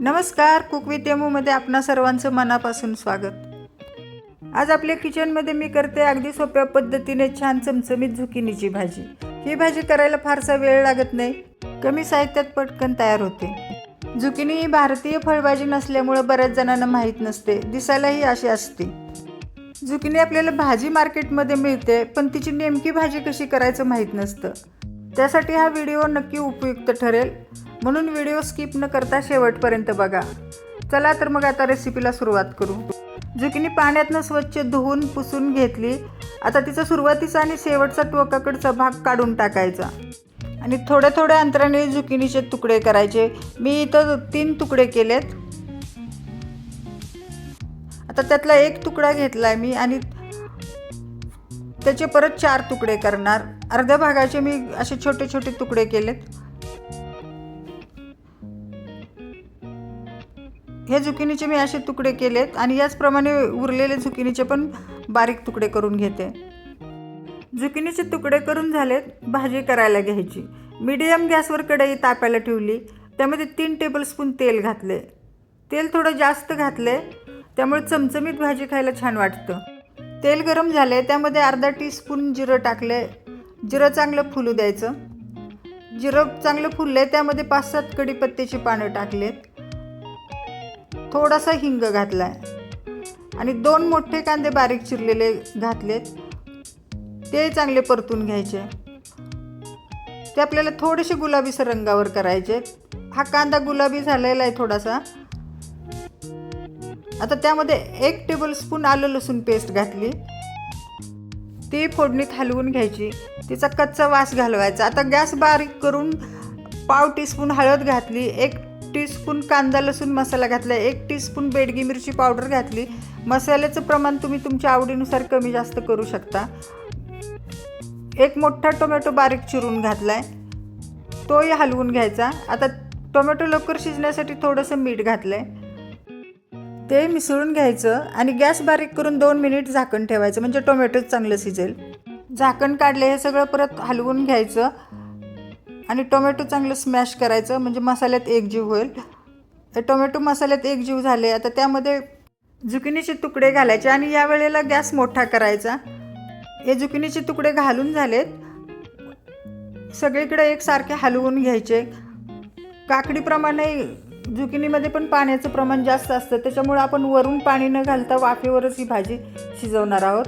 नमस्कार cook with आपणा सर्वांचं मनापासून स्वागत. आज आपल्या किचनमध्ये मी करते अगदी सोप्या पद्धतीने छान चमचमीत झुकिनीची भाजी. ही भाजी करायला फारसा वेळ लागत नाही. कमी साहित्यात पटकन तयार होते. झुकिनी ही भारतीय फळभाजी नसल्यामुळं बऱ्याच जणांना माहीत नसते. दिसायलाही अशी असते. झुकिनी आपल्याला भाजी मार्केटमध्ये मिळते पण तिची नेमकी भाजी कशी करायचं माहीत नसतं. त्यासाठी हा व्हिडिओ नक्की उपयुक्त ठरेल. म्हणून व्हिडिओ स्किप न करता शेवटपर्यंत बघा. चला तर मग आता रेसिपीला सुरुवात करू. झुकिनी पाण्यातनं स्वच्छ धुवून पुसून घेतली. आता तिचा सुरुवातीचा आणि शेवटचा टोकाकडचा भाग काढून टाकायचा. आणि थोड्या थोड्या अंतराने झुकिनीचे तुकडे करायचे. मी इथं तीन तुकडे केलेत. आता त्यातला एक तुकडा घेतला मी आणि त्याचे परत चार तुकडे करणार. अर्ध्या भागाचे मी असे छोटे छोटे तुकडे केलेत. हे झुकिनीचे मी असे तुकडे केलेत आणि याचप्रमाणे उरलेले झुकिनीचे पण बारीक तुकडे करून घेते. झुकिनीचे तुकडे करून झालेत भाजी करायला घ्यायची. मीडियम गॅसवर कढई तापायला ठेवली. त्यामध्ये तीन टेबलस्पून तेल घातले. तेल थोडं जास्त घातले. त्यामुळे चमचमीत भाजी खायला छान वाटतं. तेल गरम झाले. त्यामध्ये अर्धा टीस्पून जिरं टाकले. जिरं चांगलं फुलू द्यायचं. जिरं चांगलं फुलले. त्यामध्ये पाच सात कढीपत्त्याची पानं टाकलेत. थोडासा हिंग घातला आहे आणि दोन मोठे कांदे बारीक चिरलेले घातलेत. ते चांगले परतून घ्यायचे. ते आपल्याला थोडेसे गुलाबीसर रंगावर करायचे. हा कांदा गुलाबी झालेला आहे थोडासा. आता त्यामध्ये एक टेबलस्पून आलं लसूण पेस्ट घातली. ती फोडणीत हलवून घ्यायची. तिचा कच्चा वास घालवायचा. आता गॅस बारीक करून पाव टीस्पून हळद घातली. एक टीस्पून कांदा लसूण मसाला घातला एक टीस्पून बेडगी मिरची पावडर घातली. मसाल्याचं प्रमाण तुम्ही तुमच्या आवडीनुसार कमी जास्त करू शकता. एक मोठा टोमॅटो बारीक चिरून घातला आहे तोही हलवून घ्यायचा. आता टोमॅटो लवकर शिजण्यासाठी थोडंसं मीठ घातलं आहे ते मिसळून घ्यायचं आणि गॅस बारीक करून दोन मिनिट झाकण ठेवायचं म्हणजे टोमॅटो चांगलं शिजेल. झाकण काढले हे सगळं परत हलवून घ्यायचं. आणि टोमॅटो चांगलं स्मॅश करायचं म्हणजे मसाल्यात एकजीव होईल. हे टोमॅटो मसाल्यात एकजीव झाले आता त्यामध्ये झुकिनीचे तुकडे घालायचे आणि या वेळेला गॅस मोठा करायचा. हे झुकिनीचे तुकडे घालून झालेत. सगळीकडे एकसारखे हलवून घ्यायचे. काकडीप्रमाणे झुकिनीमध्ये पण पाण्याचं प्रमाण जास्त असतं त्याच्यामुळे आपण वरून पाणी न घालता वाफेवरच ही भाजी शिजवणार आहोत.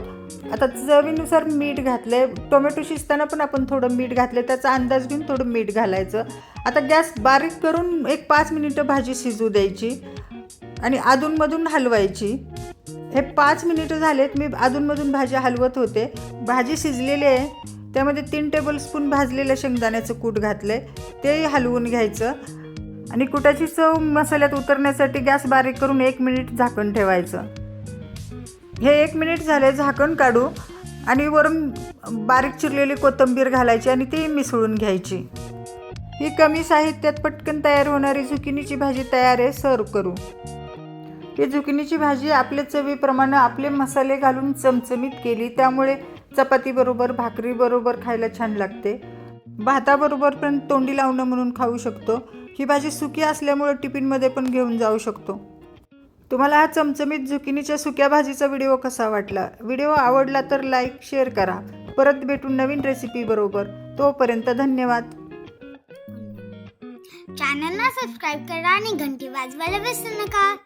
आता चवीनुसार मीठ घातले टोमॅटो शिजताना पण आपण थोडं मीठ घातलं त्याचा अंदाज घेऊन थोडं मीठ घालायचं. आता गॅस बारीक करून एक पाच मिनिटं भाजी शिजू द्यायची आणि अधूनमधून हलवायची. हे पाच मिनिटं झालेत. मी अधूनमधून भाजी हलवत होते. भाजी शिजलेली आहे. त्यामध्ये तीन टेबलस्पून भाजलेलं शेंगदाण्याचं कूट घातलं आहे तेही हलवून घ्यायचं. आणि कुटाची चव मसाल्यात उतरण्यासाठी गॅस बारीक करून एक मिनिट झाकण ठेवायचं. हे एक मिनिट झाले झाकण काढू आणि वरून बारीक चिरलेली कोथिंबीर घालायची आणि ती मिसळून घ्यायची. ही कमी साहित्यात पटकन तयार होणारी झुकिनीची भाजी तयार आहे सर्व करू. ही झुकिनीची भाजी आपल्या चवीप्रमाणे आपले मसाले घालून चमचमीत केली त्यामुळे चपातीबरोबर भाकरीबरोबर खायला छान लागते. भाताबरोबर पण तोंडी लावणं म्हणून खाऊ शकतो. ही भाजी सुकी असल्यामुळे टिफिनमध्ये पण घेऊन जाऊ शकतो. तुम्हाला हा चमचमीत झुकिनीच्या सुक्या भाजीचा व्हिडिओ कसा वाटला? व्हिडिओ आवडला तर लाईक शेअर करा. परत भेटून नवीन रेसिपी बरोबर. तोपर्यंत धन्यवाद. चॅनलला सबस्क्राईब करा आणि घंटी वाजवायला विसरू नका.